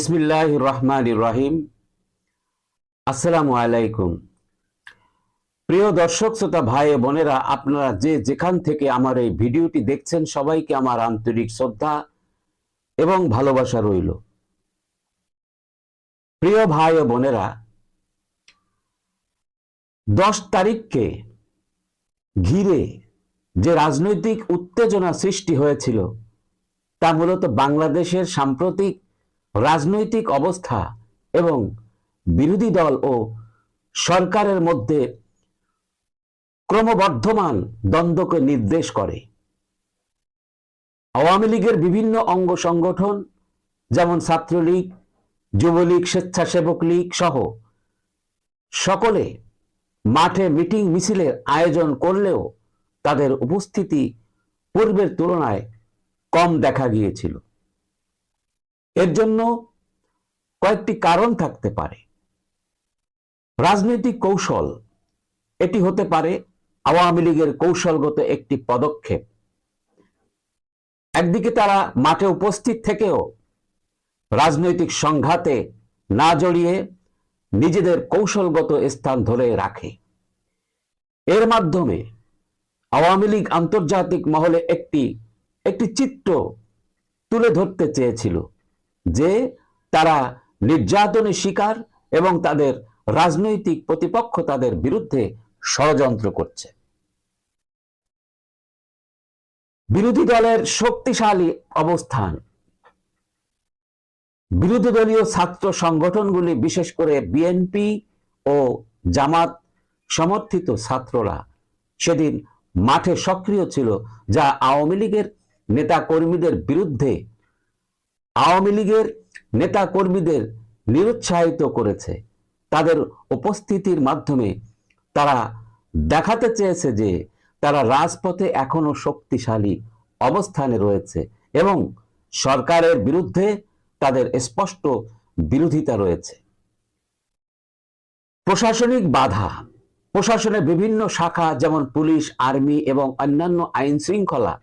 বিসমিল্লাহ রহমান রাহিম আসসালামু আলাইকুম প্রিয় দর্শক, শ্রোতা, ভাই বোনেরা, আপনারা যে যেখান থেকে আমার এই ভিডিওটি দেখছেন, সবাইকে আমার আন্তরিক শ্রদ্ধা এবং ভালোবাসা রইল। প্রিয় ভাই ও বোনেরা, দশ তারিখকে ঘিরে যে রাজনৈতিক উত্তেজনা সৃষ্টি হয়েছিল, তা মূলত বাংলাদেশের সাম্প্রতিক রাজনৈতিক অবস্থা এবং বিরোধী দল ও সরকারের মধ্যে ক্রমবর্ধমান দ্বন্দ্বকে নির্দেশ করে। আওয়ামী লীগের বিভিন্ন অঙ্গ সংগঠন, যেমন ছাত্রলীগ, যুবলীগ, স্বেচ্ছাসেবক লীগ সহ, সকলে মাঠে মিটিং মিছিলের আয়োজন করলেও তাদের উপস্থিতি পূর্বের তুলনায় কম দেখা গিয়েছিল। এর জন্য কয়েকটি কারণ থাকতে পারে। রাজনৈতিক কৌশল, এটি হতে পারে আওয়ামী লীগের কৌশলগত একটি পদক্ষেপ। একদিকে তারা মাঠে উপস্থিত থেকেও রাজনৈতিক সংঘাতে না জড়িয়ে নিজেদের কৌশলগত স্থান ধরে রাখে। এর মাধ্যমে আওয়ামী লীগ আন্তর্জাতিক মহলে একটি একটি চিত্র তুলে ধরতে চেয়েছিল। যে তারা নির্যাতনের শিকার এবং তাদের রাজনৈতিক প্রতিপক্ষ তাদের বিরুদ্ধে ষড়যন্ত্র করছে। বিরোধী দলের শক্তিশালী অবস্থান। বিরোধী দলীয় ছাত্র সংগঠনগুলি বিশেষ করে বিএনপি ও জামাত সমর্থিত ছাত্ররা সেদিন মাঠে সক্রিয় ছিল, যা আওয়ামী লীগের নেতা কর্মীদের বিরুদ্ধে আওয়ামী লীগের নেতা কর্মীদের নিরুৎসাহিত করেছে। তাদের উপস্থিতির মাধ্যমে তারা দেখাতে চেয়েছে যে তারা রাজপথে এখনও শক্তিশালী অবস্থানে রয়েছে এবং সরকারের বিরুদ্ধে তাদের স্পষ্ট বিরোধিতা রয়েছে। প্রশাসনিক বাধা। প্রশাসনের বিভিন্ন শাখা যেমন পুলিশ, আর্মি এবং অন্যান্য আইন শৃঙ্খলা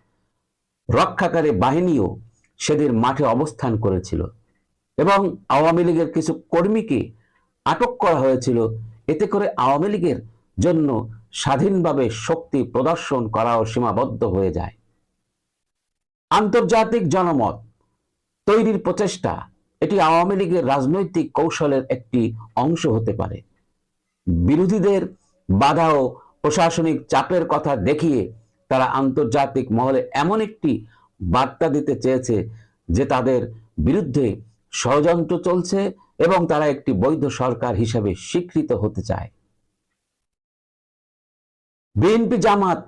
রক্ষাকারী বাহিনীও সেদিন মাঠে অবস্থান করেছিল। এবং আওয়ামী লীগের কিছু কর্মীকে আটক করা হয়েছিল। এতে করে আওয়ামী লীগের জন্য স্বাধীনভাবে শক্তি প্রদর্শন করাও সীমাবদ্ধ হয়ে যায়। আন্তর্জাতিক জনমত তৈরির প্রচেষ্টা এটি আওয়ামী লীগের রাজনৈতিক কৌশলের একটি অংশ হতে পারে। বিরোধীদের বাধা ও প্রশাসনিক চাপের কথা দেখিয়ে তারা আন্তর্জাতিক মহলে এমন একটি বার্তা দিতে চেয়েছে যে তাদের বিরুদ্ধে ষড়যন্ত্র চলছে এবং তারা একটি বৈধ সরকার হিসেবে স্বীকৃত হতে চায়। বিএনপি জামাত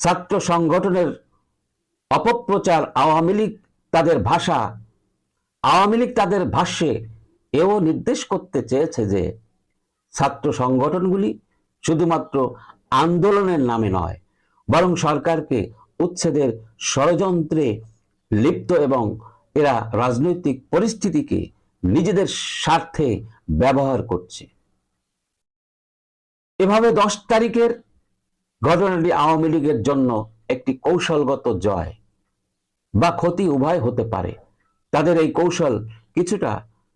ছাত্র সংগঠনের অপপ্রচার আওয়ামী লীগ তাদের ভাষা, আওয়ামী লীগ তাদের ভাষ্যে এও নির্দেশ করতে চেয়েছে যে ছাত্র সংগঠনগুলি শুধুমাত্র আন্দোলনের নামে নয়, বরং সরকারকে উচ্ছেদের ষড়যন্ত্রে লিপ্ত এবং এরা রাজনৈতিক পরিস্থিতিকে নিজেদের স্বার্থে ব্যবহার করছে। এভাবে দশ তারিখের ঘটনাটি আওয়ামী লীগের জন্য একটি কৌশলগত জয় বা ক্ষতি উভয় হতে পারে। তাদের এই কৌশল কিছুটা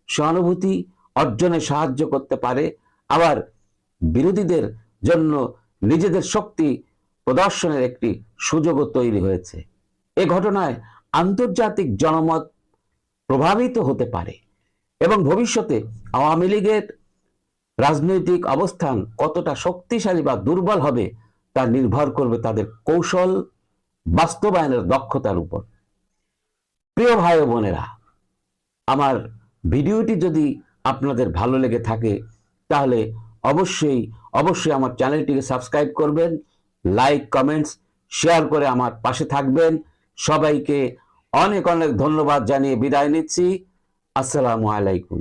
সহানুভূতি অর্জনে সাহায্য করতে পারে। আবার বিরোধীদের জন্য নিজেদের শক্তি প্রদর্শনের একটি সুযোগও তৈরি হয়েছে। এ ঘটনায় আন্তর্জাতিক জনমত প্রভাবিত হতে পারে এবং ভবিষ্যতে আওয়ামী লীগের রাজনৈতিক অবস্থান কতটা শক্তিশালী বা দুর্বল হবে তা নির্ভর করবে তাদের কৌশল বাস্তবায়নের দক্ষতার উপর। প্রিয় ভাই বোনেরা, আমার ভিডিওটি যদি আপনাদের ভালো লেগে থাকে, তাহলে অবশ্যই অবশ্যই আমার চ্যানেলটিকে সাবস্ক্রাইব করবেন, লাইক, কমেন্টস শেয়ার করে আমার পাশে থাকবেন। সবাইকে অনেক অনেক ধন্যবাদ জানিয়ে বিদায় নিচ্ছি। আসসালামু আলাইকুম।